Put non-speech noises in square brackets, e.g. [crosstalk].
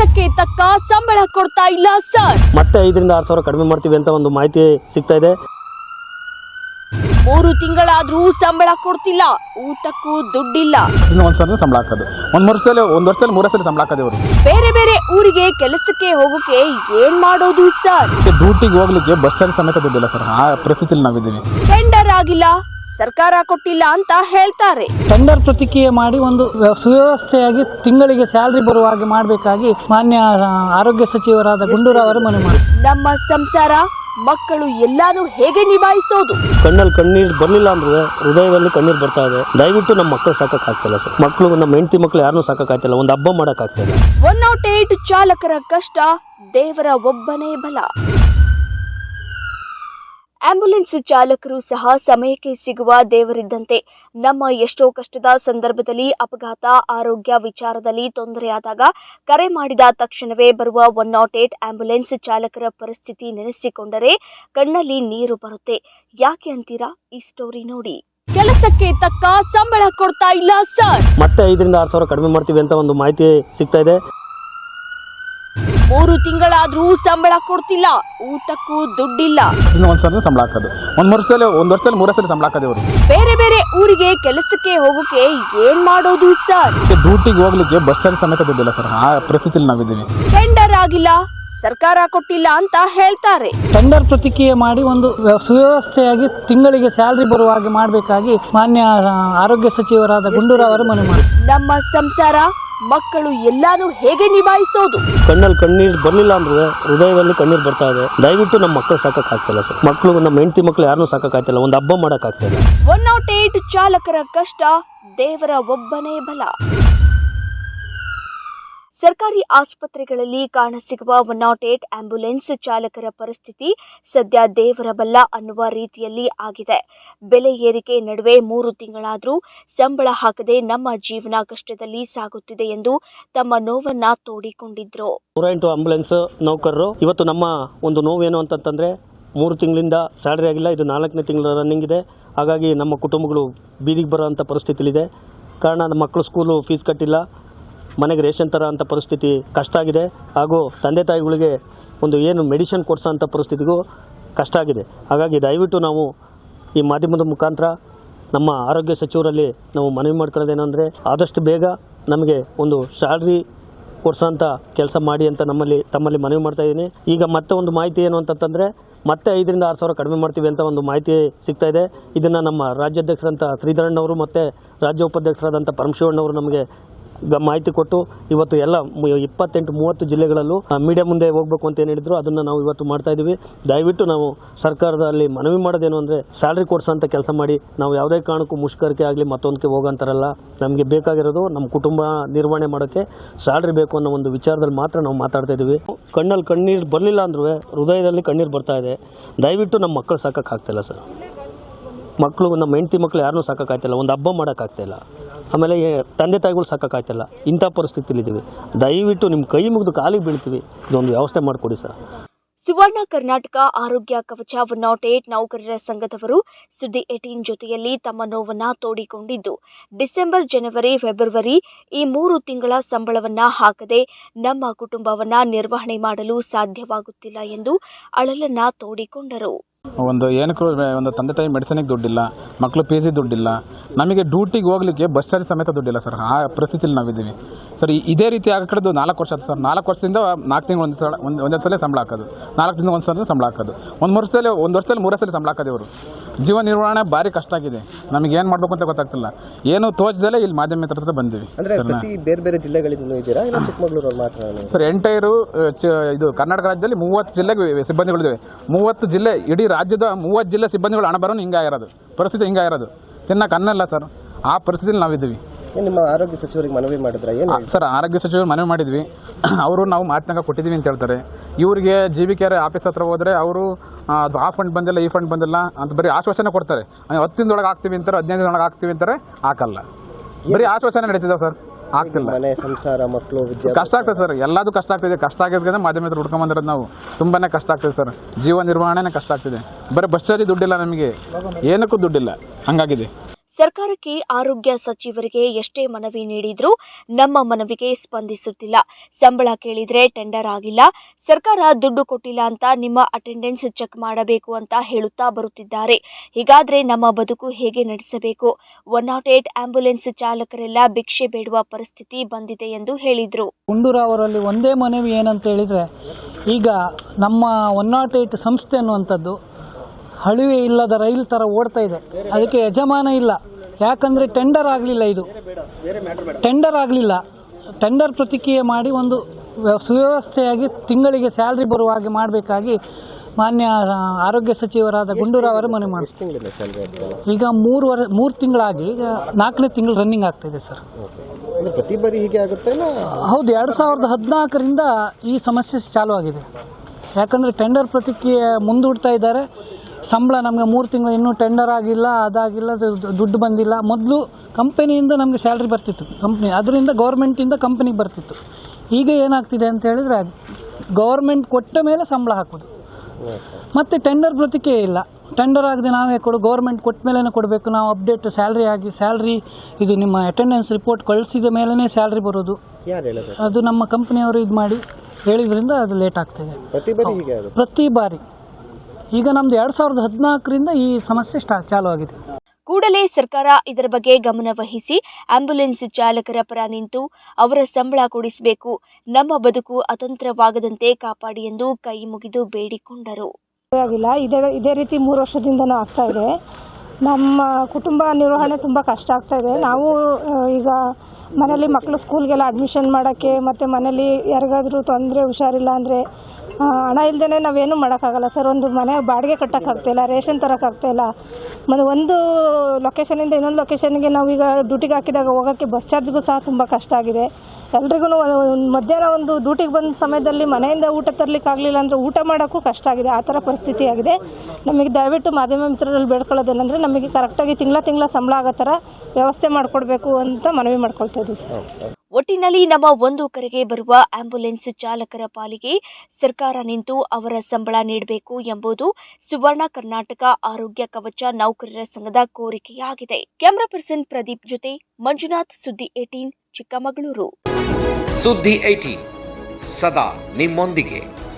ಕೆಲಸಕ್ಕೆ ತಕ್ಕ ಸಂಬಳ ಕೊಡ್ತಾ ಇಲ್ಲ ಸರ್. ಮತ್ತೆ ಐದರಿಂದ ಆರು ಸಾವಿರ ಕಡಿಮೆ ಮಾಡ್ತೀವಿ ಅಂತ ಒಂದು ಮಾಹಿತಿ ಸಿಗ್ತಾ ಇದೆ. ಮೂರು ತಿಂಗಳಾದ್ರೂ ಸಂಬಳ ಕೊಡ್ತಿಲ್ಲ ಊಟಕ್ಕೂ ದುಡ್ಡಿಲ್ಲ. ಇನ್ನು ಒಂದು ಸಲ ಸಂಬಳ ಹಾಕೋದು. ಒಂದು ವರ್ಷದಲ್ಲಿ ಒಂದು ವರ್ಷದಲ್ಲಿ ಮೂರು ಸಲ ಸಂಬಳ ಹಾಕೋದು ಇವರು. ಬೇರೆ ಬೇರೆ ಊರಿಗೆ ಕೆಲಸಕ್ಕೆ ಹೋಗೋಕೆ ಏನ್ ಮಾಡೋದು ಸರ್? ಡ್ಯೂಟಿಗೆ ಹೋಗ್ಲಿಕ್ಕೆ ಬಸ್ ಚಾರ್ಜ್ ಸಮೇತ ದುಡ್ಡಿಲ್ಲ ಸರ್. ಆ ಪರಿಸ್ಥಿತಿಯಲ್ಲಿ ನಾವಿದ್ದೀವಿ. ಟೆಂಡರ್ ಆಗಿಲ್ಲ. ಸರ್ಕಾರ ಕೊಟ್ಟಿಲ್ಲ ಅಂತ ಹೇಳ್ತಾರೆ. ಟೆಂಡರ್ ಪ್ರತಿಕ್ರಿಯೆ ಮಾಡಿ ಒಂದು ಸುವ್ಯವಸ್ಥೆಯಾಗಿ ತಿಂಗಳಿಗೆ ಸ್ಯಾಲ್ರಿ ಬರುವ ಹಾಗೆ ಮಾಡಬೇಕಾಗಿ ಮಾನ್ಯ ಆರೋಗ್ಯ ಸಚಿವರಾದ ಗುಂಡೂರಾವ್ ಅವರು ಮನವಿ ಮಾಡಿ ನಮ್ಮ ಸಂಸಾರ ಮಕ್ಕಳು ಎಲ್ಲಾನು ಹೇಗೆ ನಿಭಾಯಿಸೋದು? ಕಣ್ಣಲ್ಲಿ ಕಣ್ಣೀರು ಬರಲಿಲ್ಲ ಅಂದ್ರೆ ಹೃದಯದಲ್ಲಿ ಕಣ್ಣೀರು ಬರ್ತಾ ಇದೆ. ದಯವಿಟ್ಟು ನಮ್ಮ ಮಕ್ಕಳು ಸಾಕಾಗ್ತಿಲ್ಲ ಸರ್. ಮಕ್ಕಳು ನಮ್ಮ ಹೆಂಡತಿ ಮಕ್ಕಳು ಯಾರನ್ನೂ ಸಾಕಾಗ್ತಿಲ್ಲ. ಒಂದು ಹಬ್ಬ ಮಾಡಕ್ಕಾಗ್ತಿಲ್ಲ. ಒನ್ ನಾಟ್ ಏಟ್ ಚಾಲಕರ ಕಷ್ಟ ದೇವರ ಒಬ್ಬನೇ ಬಲ. ಆಂಬ್ಯುಲೆನ್ಸ್ ಚಾಲಕರು ಸಹ ಸಮಯಕ್ಕೆ ಸಿಗುವ ದೇವರಿದ್ದಂತೆ ನಮ್ಮ ಎಷ್ಟೋ ಕಷ್ಟದ ಸಂದರ್ಭದಲ್ಲಿ ಅಪಘಾತ, ಆರೋಗ್ಯ ವಿಚಾರದಲ್ಲಿ ತೊಂದರೆಯಾದಾಗ ಕರೆ ಮಾಡಿದ ತಕ್ಷಣವೇ ಬರುವ ಒನ್ ನಾಟ್ ಏಟ್ ಆಂಬ್ಯುಲೆನ್ಸ್ ಚಾಲಕರ ಪರಿಸ್ಥಿತಿ ನೆನೆಸಿಕೊಂಡರೆ ಕಣ್ಣಲ್ಲಿ ನೀರು ಬರುತ್ತೆ. ಯಾಕೆ ಅಂತೀರಾ? ಈ ಸ್ಟೋರಿ ನೋಡಿ. ಕೆಲಸಕ್ಕೆ ತಕ್ಕ ಸಂಬಳ ಕೊಡ್ತಾ ಇಲ್ಲ, ಸರ್. ಮತ್ತೆ ಐದರಿಂದ ಆರು ಸಾವಿರ ಕಡಿಮೆ ಮಾಡ್ತೀವಿ ಅಂತ ಒಂದು ಮಾಹಿತಿ ಸಿಗ್ತಾ ಇದೆ. ಮೂರು ತಿಂಗಳಾದ್ರೂ ಸಂಬಳ ಕೊಡ್ತಿಲ್ಲ ಊಟಕ್ಕೂ ದುಡ್ಡಿಲ್ಲ. ಒಂದು ಸಲ ಸಂಬಳ ಹಾಕೋದು. ಒಂದು ವರ್ಷದಲ್ಲಿ ಒಂದು ವರ್ಷದಲ್ಲಿ ಮೂರು ಸಲ ಸಂಬಳ ಹಾಕೋದು ಇವರು. ಬೇರೆ ಬೇರೆ ಊರಿಗೆ ಕೆಲಸಕ್ಕೆ ಹೋಗೋಕೆ ಏನ್ ಮಾಡೋದು ಸರ್? ಡ್ಯೂಟಿಗೆ ಹೋಗ್ಲಿಕ್ಕೆ ಬಸ್ ಚಾರ್ಜ್ ಸಮೇತ ದುಡ್ಡಿಲ್ಲ ಸರ್. ಆ ಪರಿಸ್ಥಿತಿಯಲ್ಲಿ ನಾವಿದ್ದೀವಿ. ಟೆಂಡರ್ ಆಗಿಲ್ಲ ಸರ್ಕಾರ ಕೊಟ್ಟಿಲ್ಲ ಅಂತ ಹೇಳ್ತಾರೆ. ಟೆಂಡರ್ ಪ್ರತಿಕ್ರಿಯೆ ಮಾಡಿ ಒಂದು ಸುವ್ಯವಸ್ಥೆಯಾಗಿ ತಿಂಗಳಿಗೆ ಸ್ಯಾಲ್ರಿ ಬರುವ ಹಾಗೆ ಮಾಡಬೇಕಾಗಿ ಮಾನ್ಯ ಆರೋಗ್ಯ ಸಚಿವರಾದ ಗುಂಡೂರಾವ್ ಅವರು ಮನವಿ ಮಾಡಿ ನಮ್ಮ ಸಂಸಾರ ಮಕ್ಕಳು ಎಲ್ಲಾನು ಹೇಗೆ ನಿಭಾಯಿಸೋದು? ಕಣ್ಣಲ್ಲಿ ಕಣ್ಣೀರು ಬರಲಿಲ್ಲ ಅಂದ್ರೆ ಹೃದಯದಲ್ಲಿ ಕಣ್ಣೀರು ಬರ್ತಾ ಇದೆ. ದಯವಿಟ್ಟು ನಮ್ಮ ಮಕ್ಕಳು ಸಾಕಾಗ್ತಿಲ್ಲ ಸರ್. ಮಕ್ಕಳು ನಮ್ಮ ಹೆಂಡತಿ ಮಕ್ಕಳು ಯಾರನ್ನೂ ಆಗ್ತಿಲ್ಲ ಒಂದು ಹಬ್ಬ ಮಾಡೋಕ್ಕಾಗ್ತಿಲ್ಲ. ಒನ್ ನಾಟ್ ಏಟ್ ಚಾಲಕರ ಕಷ್ಟ ದೇವರ ಒಬ್ಬನೇ ಬಲ. ಸರ್ಕಾರಿ ಆಸ್ಪತ್ರೆಗಳಲ್ಲಿ ಕಾಣಸಿಗುವ ಒನ್ ನಾಟ್ ಏಟ್ ಆಂಬ್ಯುಲೆನ್ಸ್ ಚಾಲಕರ ಪರಿಸ್ಥಿತಿ ಸದ್ಯ ದೇವರ ಬಲ್ಲ ಅನ್ನುವ ರೀತಿಯಲ್ಲಿ ಆಗಿದೆ. ಬೆಲೆ ಏರಿಕೆ ನಡುವೆ ಮೂರು ತಿಂಗಳಾದರೂ ಸಂಬಳ ಹಾಕದೆ ನಮ್ಮ ಜೀವನ ಕಷ್ಟದಲ್ಲಿ ಸಾಗುತ್ತಿದೆ ಎಂದು ತಮ್ಮ ನೋವನ್ನ ತೋಡಿಕೊಂಡಿದ್ರು. ಆಂಬುಲೆನ್ಸ್ ನೌಕರರು. ಇವತ್ತು ನಮ್ಮ ಒಂದು ನೋವೇನು ಅಂತಂದ್ರೆ ಮೂರು ತಿಂಗಳಿಂದ ಸ್ಯಾಲರಿ ಆಗಿಲ್ಲ, ಇದು ನಾಲ್ಕನೇ ತಿಂಗಳ ರನ್ನಿಂಗ್ ಇದೆ. ಹಾಗಾಗಿ ನಮ್ಮ ಕುಟುಂಬಗಳು ಬೀದಿಗೆ ಬರುವಂಥ ಪರಿಸ್ಥಿತಿಲಿದೆ ಕಾರಣ ನಮ್ಮ ಮಕ್ಕಳು ಸ್ಕೂಲು ಫೀಸ್ ಕಟ್ಟಿಲ್ಲ. ಮನೆಗೆ ರೇಷನ್ ಥರ ಅಂಥ ಪರಿಸ್ಥಿತಿ ಕಷ್ಟ ಆಗಿದೆ. ಹಾಗೂ ತಂದೆ ತಾಯಿಗಳಿಗೆ ಒಂದು ಏನು ಮೆಡಿಷನ್ ಕೊಡಿಸೋಂಥ ಪರಿಸ್ಥಿತಿಗೂ ಕಷ್ಟ ಆಗಿದೆ. ಹಾಗಾಗಿ ದಯವಿಟ್ಟು ನಾವು ಈ ಮಾಧ್ಯಮದ ಮುಖಾಂತರ ನಮ್ಮ ಆರೋಗ್ಯ ಸಚಿವರಲ್ಲಿ ನಾವು ಮನವಿ ಮಾಡ್ಕೊಳ್ಳೋದೇನೆಂದರೆ ಆದಷ್ಟು ಬೇಗ ನಮಗೆ ಒಂದು ಸ್ಯಾಲ್ರಿ ಕೊಡ್ಸೋಂಥ ಕೆಲಸ ಮಾಡಿ ಅಂತ ನಮ್ಮಲ್ಲಿ ತಮ್ಮಲ್ಲಿ ಮನವಿ ಮಾಡ್ತಾ ಇದ್ದೀನಿ. ಈಗ ಮತ್ತೆ ಒಂದು ಮಾಹಿತಿ ಏನು ಅಂತಂತಂದರೆ ಮತ್ತೆ ಐದರಿಂದ ಆರು ಸಾವಿರ ಕಡಿಮೆ ಮಾಡ್ತೀವಿ ಅಂತ ಒಂದು ಮಾಹಿತಿ ಸಿಗ್ತಾ ಇದೆ. ಇದನ್ನು ನಮ್ಮ ರಾಜ್ಯಾಧ್ಯಕ್ಷರಂಥ ಶ್ರೀಧರಣ್ಣವರು ಮತ್ತು ರಾಜ್ಯ ಉಪಾಧ್ಯಕ್ಷರಾದಂಥ ಪರಮಶಿವಣ್ಣವರು ನಮಗೆ ಮಾಹಿತಿ ಕೊಟ್ಟು ಇವತ್ತು ಎಲ್ಲ ಇಪ್ಪತ್ತೆಂಟು ಮೂವತ್ತು ಜಿಲ್ಲೆಗಳಲ್ಲೂ ಮೀಡಿಯಾ ಮುಂದೆ ಹೋಗ್ಬೇಕು ಅಂತ ಏನು ಹೇಳಿದ್ರು, ಅದನ್ನು ನಾವು ಇವತ್ತು ಮಾಡ್ತಾ ಇದ್ದೀವಿ ದಯವಿಟ್ಟು ನಾವು ಸರ್ಕಾರದಲ್ಲಿ ಮನವಿ ಮಾಡೋದೇನು ಅಂದರೆ ಸ್ಯಾಲ್ರಿ ಅಂತ ಕೆಲಸ ಮಾಡಿ, ನಾವು ಯಾವುದೇ ಕಾರಣಕ್ಕೂ ಮುಷ್ಕರಕ್ಕೆ ಆಗಲಿ ಮತ್ತೊಂದಕ್ಕೆ ಹೋಗಂತಾರಲ್ಲ. ನಮಗೆ ಬೇಕಾಗಿರೋದು ನಮ್ಮ ಕುಟುಂಬ ನಿರ್ವಹಣೆ ಮಾಡೋಕ್ಕೆ ಸ್ಯಾಲ್ರಿ ಬೇಕು ಅನ್ನೋ ಒಂದು ವಿಚಾರದಲ್ಲಿ ಮಾತ್ರ ನಾವು ಮಾತಾಡ್ತಾ ಇದ್ದೀವಿ ಕಣ್ಣಲ್ಲಿ ಕಣ್ಣೀರು ಬರಲಿಲ್ಲ ಅಂದ್ರೂ ಹೃದಯದಲ್ಲಿ ಕಣ್ಣೀರು ಬರ್ತಾ ಇದೆ. ದಯವಿಟ್ಟು ನಮ್ಮ ಮಕ್ಕಳು ಸಾಕಾಗ್ತಿಲ್ಲ ಸರ್. ಮಕ್ಕಳು ನಮ್ಮ ಹೆಂಡತಿ ಮಕ್ಕಳು ಯಾರನ್ನೂ ಸಾಕಾಗ್ತಿಲ್ಲ, ಒಂದು ಹಬ್ಬ ಮಾಡೋಕ್ಕಾಗ್ತಾಯಿಲ್ಲ ಆಮೇಲೆ ತಂದೆ ತಾಯಿಗಳು ಸಾಕಾಗ್ತಿಲ್ಲ. ಇಂಥ ಪರಿಸ್ಥಿತಿಲಿದ್ದೀವಿ ದಯವಿಟ್ಟು ನಿಮ್ಮ ಕೈ ಮುಗಿದು ಕಾಲಿಗೆ ಬೀಳ್ತೀವಿ. ಇದೊಂದು ವ್ಯವಸ್ಥೆ ಮಾಡಿಕೊಡಿ ಸರ್. ಸುವರ್ಣ ಕರ್ನಾಟಕ ಆರೋಗ್ಯ ಕವಚ ಒನ್ ನಾಟ್ ಏಟ್ ನೌಕರರ ಸಂಘದವರು ಸುದ್ದಿ ಏಟೀನ್ ಜೊತೆಯಲ್ಲಿ ತಮ್ಮ ನೋವನ್ನು ತೋಡಿಕೊಂಡಿದ್ದು. ಡಿಸೆಂಬರ್, ಜನವರಿ, ಫೆಬ್ರವರಿ ಈ ಮೂರು ತಿಂಗಳ ಸಂಬಳವನ್ನು ಹಾಕದೆ ನಮ್ಮ ಕುಟುಂಬವನ್ನು ನಿರ್ವಹಣೆ ಮಾಡಲು ಸಾಧ್ಯವಾಗುತ್ತಿಲ್ಲ ಎಂದು ಅಳಲನ್ನ ತೋಡಿಕೊಂಡರು. ಒಂದು ಏನಕ್ಕೂ ಒಂದು ತಂದೆ ತಾಯಿ ಮೆಡಿಸಿನಿಗೆ ದುಡ್ಡಿಲ್ಲ ಮಕ್ಕಳು ಪಿ ಜಿ ದುಡ್ಡಿಲ್ಲ, ನಮಗೆ ಡ್ಯೂಟಿಗೆ ಹೋಗ್ಲಿಕ್ಕೆ ಬಸ್ ಚಾರ್ಜ್ ಸಮೇತ ದುಡ್ಡಿಲ್ಲ ಸರ್ ಆ ಪರಿಸ್ಥಿತಿಲಿ ನಾವಿದ್ದೀವಿ. ಸರ್ ಇದೇ ರೀತಿ ಕಡೆದು ನಾಲ್ಕು ವರ್ಷ ಸರ್ ನಾಲ್ಕು ವರ್ಷದಿಂದ ನಾಲ್ಕು ತಿಂಗಳು ಒಂದು ಸಲ ಒಂದು ಒಂದೇ ಸಲ ಸಂಬಳ ಹಾಕೋದು. ನಾಲ್ಕು ತಿಂಗಳು ಒಂದು ಸಲ ಸಂಬಳ ಹಾಕೋದು. ಒಂದು ವರ್ಷದಲ್ಲಿ ಒಂದು ವರ್ಷದಲ್ಲಿ ಮೂರು ಸಲ ಸಂಬಳ ಹಾಕೋದು ಇವರು. ಜೀವನ ನಿರ್ವಹಣೆ ಭಾರಿ ಕಷ್ಟ ಆಗಿದೆ. ನಮಗೆ ಏನು ಮಾಡಬೇಕು ಅಂತ ಗೊತ್ತಾಗ್ತಿಲ್ಲ. ಏನು ತೋಚದಲ್ಲೇ ಇಲ್ಲಿ ಮಾಧ್ಯಮ ಮಿತ್ರ ಹತ್ರ ಬಂದಿವಿ. ಅಂದ್ರೆ ಪ್ರತಿ ಬೇರೆ ಬೇರೆ ಜಿಲ್ಲೆಗಳಿಂದ ಇದ್ದೀರಾ? ಇಲ್ಲ ಚಿಕ್ಕಮಗಳೂರು ಮಾತ್ರ ಸರ್ ಎಂಟೈರು ಇದು ಕರ್ನಾಟಕ ರಾಜ್ಯದಲ್ಲಿ ಮೂವತ್ತು ಜಿಲ್ಲೆಗೆ ಸಿಬ್ಬಂದಿಗಳಿವೆ ಮೂವತ್ತು ಜಿಲ್ಲೆ ಇಡೀ ರಾಜ್ಯದ ಮೂವತ್ತು ಜಿಲ್ಲೆ ಸಿಬ್ಬಂದಿಗಳು ಹಣ ಬರೋನು ಹಿಂಗಾಗಿರೋದು ಪರಿಸ್ಥಿತಿ ಹಿಂಗಾಗಿರೋದು ತಿನ್ನಕ್ಕೆ ಅನ್ನಲ್ಲ ಸರ್. ಆ ಪರಿಸ್ಥಿತಿಲಿ ನಾವಿದ್ದೀವಿ. ನಿಮ್ಮ ಆರೋಗ್ಯ ಸಚಿವರಿಗೆ ಮನವಿ ಮಾಡಿದ್ರೆ? ಏನು ಸರ್ ಆರೋಗ್ಯ ಸಚಿವರು ಮನವಿ ಮಾಡಿದ್ವಿ. [clears throat] ಅವರು ನಾವು ಮಾತಿನಾಗ ಕೊಟ್ಟಿದ್ದೀವಿ ಅಂತ ಹೇಳ್ತಾರೆ. ಇವರಿಗೆ ಜಿ ಬಿ ಕೆರೆ ಆಫೀಸ್ ಹತ್ರ ಹೋದರೆ ಅವರು ಅದು ಆ ಫಂಡ್ ಬಂದಿಲ್ಲ ಈ ಫಂಡ್ ಬಂದಿಲ್ಲ ಅಂತ ಬರೀ ಆಶ್ವಾಸನೆ ಕೊಡ್ತಾರೆ. ಹತ್ತು ದಿನದೊಳಗೆ ಆಗ್ತೀವಿ ಅಂತಾರೆ ಹದಿನೈದು ದಿನದೊಳಗೆ ಆಗ್ತೀವಿ ಅಂತಾರೆ ಹಾಕಲ್ಲ. ಬರೀ ಆಶ್ವಾಸನೆ ನಡೀತಿದೆ ಸರ್ ಆಗ್ತಿಲ್ಲ ಮನೆ ಸಂಸಾರ ಮಕ್ಕಳು ಕಷ್ಟ ಆಗ್ತದೆ ಸರ್ ಎಲ್ಲದೂ ಕಷ್ಟ ಆಗ್ತಿದೆ. ಕಷ್ಟ ಆಗಿದ್ರೆ ಮಾಧ್ಯಮದಲ್ಲಿ ಹುಡ್ಕೊಂಬಂದ್ರೆ ಹುಡ್ಕೊಂಡ್ ಬಂದಿರೋದು ನಾವು. ತುಂಬಾನೇ ಕಷ್ಟ ಆಗ್ತದೆ ಸರ್. ಜೀವ ನಿರ್ವಹಣೆನೇ ಕಷ್ಟ ಆಗ್ತಿದೆ. ಬರೀ ಬಸ್ ಚಾರ್ಜ್ ದುಡ್ಡಿಲ್ಲ ನಮಗೆ. ಏನಕ್ಕೂ ದುಡ್ಡಿಲ್ಲ. ಹಂಗಾಗಿದೆ. ಸರ್ಕಾರಕ್ಕೆ ಆರೋಗ್ಯ ಸಚಿವರಿಗೆ ಎಷ್ಟೇ ಮನವಿ ನೀಡಿದ್ರೂ ನಮ್ಮ ಮನವಿಗೆ ಸ್ಪಂದಿಸುತ್ತಿಲ್ಲ. ಸಂಬಳ ಕೇಳಿದ್ರೆ ಟೆಂಡರ್ ಆಗಿಲ್ಲ. ಸರ್ಕಾರ ದುಡ್ಡು ಕೊಟ್ಟಿಲ್ಲ ಅಂತ ನಿಮ್ಮ ಅಟೆಂಡೆನ್ಸ್ ಚೆಕ್ ಮಾಡಬೇಕು ಅಂತ ಹೇಳುತ್ತಾ ಬರುತ್ತಿದ್ದಾರೆ. ಹೀಗಾದ್ರೆ ನಮ್ಮ ಬದುಕು ಹೇಗೆ ನಡೆಸಬೇಕು? ಒನ್ ನಾಟ್ ಏಟ್ ಆಂಬ್ಯುಲೆನ್ಸ್ ಚಾಲಕರೆಲ್ಲ ಭಿಕ್ಷೆ ಬೇಡುವ ಪರಿಸ್ಥಿತಿ ಬಂದಿದೆ ಎಂದು ಹೇಳಿದರು. ಅವರಲ್ಲಿ ಒಂದೇ ಮನವಿ ಏನಂತ ಹೇಳಿದರೆ, ಈಗ ನಮ್ಮ ಒನ್ ನಾಟ್ ಏಯ್ಟ್ ಸಂಸ್ಥೆ ಅನ್ನುವಂಥದ್ದು ಹಳಿವೆ ಇಲ್ಲದ ರೈಲ್ ಥರ ಓಡ್ತಾ ಇದೆ. ಅದಕ್ಕೆ ಯಜಮಾನ ಇಲ್ಲ. ಯಾಕಂದರೆ ಟೆಂಡರ್ ಆಗಲಿಲ್ಲ ಇದು. ಟೆಂಡರ್ ಆಗಲಿಲ್ಲ. ಟೆಂಡರ್ ಪ್ರತಿಕ್ರಿಯೆ ಮಾಡಿ ಒಂದು ವ್ಯ- ಸುವ್ಯವಸ್ಥೆಯಾಗಿ ತಿಂಗಳಿಗೆ ಸ್ಯಾಲ್ರಿ ಬರುವ ಹಾಗೆ ಮಾಡಬೇಕಾಗಿ ಮಾನ್ಯ ಆರೋಗ್ಯ ಸಚಿವರಾದ ಗುಂಡೂರಾವ್ ಅವರು ಮನವಿ ಮಾಡಿ ತಿಂಗಳಿಂದ ಸ್ಯಾಲ್ರಿ ಆಗ್ತದೆ ಈಗ ಮೂರುವರೆ ಮೂರು ತಿಂಗಳಾಗಿ ಈಗ ನಾಲ್ಕನೇ ತಿಂಗಳು ರನ್ನಿಂಗ್ ಆಗ್ತಾಯಿದೆ ಸರ್ ಅಂದ್ರೆ ಪ್ರತಿ ಬಾರಿ ಹೀಗೆ ಆಗುತ್ತೆ ಹೌದು ಎರಡು ಸಾವಿರದ ಹದಿನಾಲ್ಕರಿಂದ ಈ ಸಮಸ್ಯೆ ಚಾಲೂ ಆಗಿದೆ. ಯಾಕಂದರೆ ಟೆಂಡರ್ ಪ್ರತಿಕ್ರಿಯೆ ಮುಂದೂಡ್ತಾ ಇದ್ದಾರೆ. ಸಂಬಳ ನಮಗೆ ಮೂರು ತಿಂಗಳು ಇನ್ನೂ ಟೆಂಡರ್ ಆಗಿಲ್ಲ ಅದಾಗಿಲ್ಲ ದುಡ್ಡು ಬಂದಿಲ್ಲ. ಮೊದಲು ಕಂಪನಿಯಿಂದ ನಮಗೆ ಸ್ಯಾಲ್ರಿ ಬರ್ತಿತ್ತು. ಕಂಪ್ನಿ ಅದರಿಂದ ಗೌರ್ಮೆಂಟಿಂದ ಕಂಪನಿಗೆ ಬರ್ತಿತ್ತು. ಈಗ ಏನಾಗ್ತಿದೆ ಅಂತ ಹೇಳಿದರೆ ಗೌರ್ಮೆಂಟ್ ಕೊಟ್ಟ ಮೇಲೆ ಸಂಬಳ ಹಾಕೋದು. ಮತ್ತು ಟೆಂಡರ್ ಪ್ರತಿಕ್ರಿಯೆ ಇಲ್ಲ. ಟೆಂಡರ್ ಆಗದೆ ನಾವೇ ಕೊಡು ಗೌರ್ಮೆಂಟ್ ಕೊಟ್ಟ ಮೇಲೇ ಕೊಡಬೇಕು. ನಾವು ಅಪ್ಡೇಟ್ ಸ್ಯಾಲ್ರಿ ಆಗಿ ಸ್ಯಾಲ್ರಿ ಇದು ನಿಮ್ಮ ಅಟೆಂಡೆನ್ಸ್ ರಿಪೋರ್ಟ್ ಕಳಿಸಿದ ಮೇಲೇ ಸ್ಯಾಲ್ರಿ ಬರೋದು. ಅದು ನಮ್ಮ ಕಂಪ್ನಿಯವರು ಇದು ಮಾಡಿ ಹೇಳಿದ್ರಿಂದ ಅದು ಲೇಟ್ ಆಗ್ತದೆ ಪ್ರತಿ ಬಾರಿ ಹೀಗೆ ಆಗುತ್ತೆ ಪ್ರತಿ ಬಾರಿ ಈಗ ನಮ್ದು ಎರಡು ಸಾವಿರದ ಹದಿನಾಲ್ಕರಿಂದ ಈ ಸಮಸ್ಯೆ ಸ್ಟಾ ಚಾಲು ಆಗಿದೆ ಕೂಡಲೇ ಸರ್ಕಾರ ಇದರ ಬಗ್ಗೆ ಗಮನ ವಹಿಸಿ ಆಂಬ್ಯುಲೆನ್ಸ್ ಚಾಲಕರ ಪರ ನಿಂತು ಅವರ ಸಂಬಳ ಕೊಡಿಸಬೇಕು. ನಮ್ಮ ಬದುಕು ಅತಂತ್ರವಾಗದಂತೆ ಕಾಪಾಡಿ ಎಂದು ಕೈ ಮುಗಿದು ಬೇಡಿಕೊಂಡರು. ಆಗಿಲ್ಲ ಇದೇ ಇದೇ ರೀತಿ ಮೂರು ವರ್ಷದಿಂದನೂ ಆಗ್ತಾ ಇದೆ. ನಮ್ಮ ಕುಟುಂಬ ನಿರ್ವಹಣೆ ತುಂಬ ಕಷ್ಟ ಆಗ್ತಾ ಇದೆ. ನಾವು ಈಗ ಮನೇಲಿ ಮಕ್ಕಳು ಸ್ಕೂಲ್ಗೆಲ್ಲ ಅಡ್ಮಿಷನ್ ಮಾಡೋಕ್ಕೆ ಮತ್ತು ಮನೇಲಿ ಯಾರಿಗಾದ್ರೂ ತೊಂದರೆ ಹುಷಾರಿಲ್ಲ ಅಂದರೆ ಹಣ ಇಲ್ಲದೇ ನಾವೇನು ಮಾಡೋಕ್ಕಾಗಲ್ಲ ಸರ್. ಒಂದು ಮನೆ ಬಾಡಿಗೆ ಕಟ್ಟೋಕ್ಕಾಗ್ತಾಯಿಲ್ಲ ರೇಷನ್ ತರೋಕ್ಕಾಗ್ತಾಯಿಲ್ಲ ಮತ್ತು ಒಂದು ಲೊಕೇಶನಿಂದ ಇನ್ನೊಂದು ಲೊಕೇಶನ್ಗೆ ನಾವೀಗ ಡ್ಯೂಟಿಗೆ ಹಾಕಿದಾಗ ಹೋಗೋಕ್ಕೆ ಬಸ್ ಚಾರ್ಜ್ಗೂ ಸಹ ತುಂಬ ಕಷ್ಟ ಆಗಿದೆ. ಎಲ್ರಿಗೂ ಮಧ್ಯಾಹ್ನ ಒಂದು ಡ್ಯೂಟಿಗೆ ಬಂದ ಸಮಯದಲ್ಲಿ ಮನೆಯಿಂದ ಊಟ ತರಲಿಕ್ಕೆ ಆಗಲಿಲ್ಲ ಅಂದರೆ ಊಟ ಮಾಡೋಕ್ಕೂ ಕಷ್ಟ ಆಗಿದೆ. ಆ ಥರ ಪರಿಸ್ಥಿತಿ ಆಗಿದೆ. ನಮಗೆ ದಯವಿಟ್ಟು ಮಾಧ್ಯಮ ಮಿತ್ರರಲ್ಲಿ ಬೇಡ್ಕೊಳ್ಳೋದೇನೆಂದರೆ ನಮಗೆ ಕರೆಕ್ಟಾಗಿ ತಿಂಗಳ ತಿಂಗಳ ಸಂಬಳ ಆಗೋ ಥರ ವ್ಯವಸ್ಥೆ ಮಾಡಿಕೊಡ್ಬೇಕು ಅಂತ ಮನವಿ ಮಾಡ್ಕೊಳ್ತಾ ಇದ್ದೀವಿ ಸರ್. ಒಟ್ಟಿನಲ್ಲಿ ನಮ್ಮ ಒಂದು ಕರೆಗೆ ಬರುವ ಆಂಬ್ಯುಲೆನ್ಸ್ ಚಾಲಕರ ಪಾಲಿಗೆ ಸರ್ಕಾರ ನಿಂತು ಅವರ ಸಂಬಳ ನೀಡಬೇಕು ಎಂಬುದು ಸುವರ್ಣ ಕರ್ನಾಟಕ ಆರೋಗ್ಯ ಕವಚ ನೌಕರರ ಸಂಘದ ಕೋರಿಕೆಯಾಗಿದೆ. ಕ್ಯಾಮರಾ ಪರ್ಸನ್ ಪ್ರದೀಪ್ ಜೊತೆ ಮಂಜುನಾಥ್, ಸುದ್ದಿ ಏಟೀನ್, ಚಿಕ್ಕಮಗಳೂರು. ಸುದ್ದಿ ಏಟೀನ್, ಸದಾ ನಿಮ್ಮೊಂದಿಗೆ.